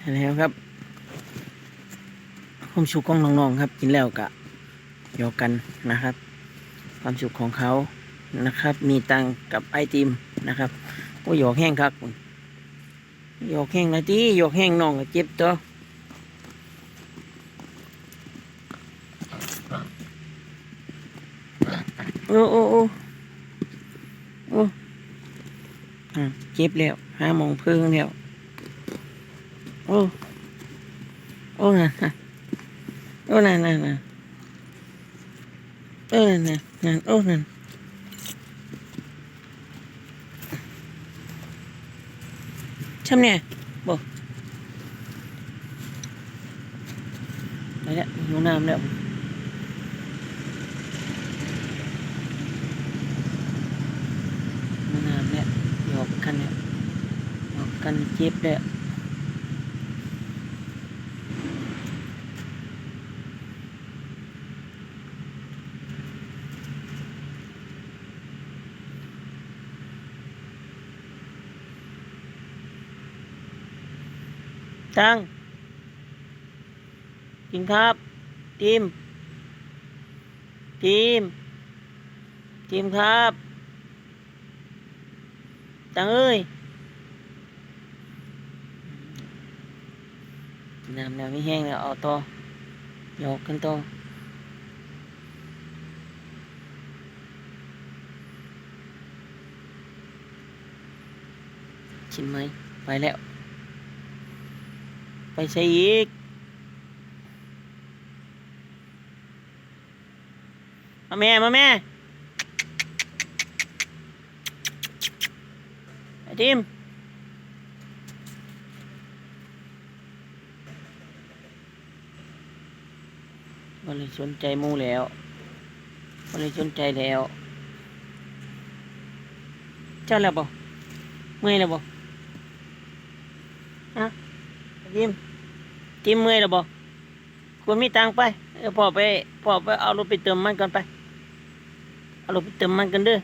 แล้วครับความสุขของน้องๆครับกินแล้วกะหยอกกันนะครับ ความสุขของเขานะครับ มีตังกับไอติมนะครับโอ้ยหยอกแห้งครับหยอกแห้งนะที่หยอกแห้งน้องก็เจ็บตัวโอ้โอ้โอ้โอ้อะเจ็บแล้วห้าโมงพึ่งแล้ว โอ้โอ้น่ะน่ะโอ้น่ะน่ะน่ะโอ้น่ะน่ะน่ะโอ้น่ะช่ำเนี่ยบ่ไปแล้วหิวน้ำแล้วหิวน้ำแล้วหยอกกันแล้วหยอกกันเจ็บแล้ว ตังกินครับ ทีม ทีม ทีมครับ ตังเอ้ยน้ำแล้วไม่แห้งแล้วเอาต่อยอกกันต่อชิมไหมไปแล้ว ใส่อีก มาแม่ มาแม่ ไอ้ทีมมันเลยสนใจมูแล้วมันเลยสนใจแล้ว เจ้าแล้วบ่เมื่อยแล้วบ่ฮะทีม ทิมเมื่อยแล้วบ่ควรมีตังไปเออพ่อไปพ่อไปเอารถไปเติมมันก่อนไป เอารถไปเติมมันกันเด้อ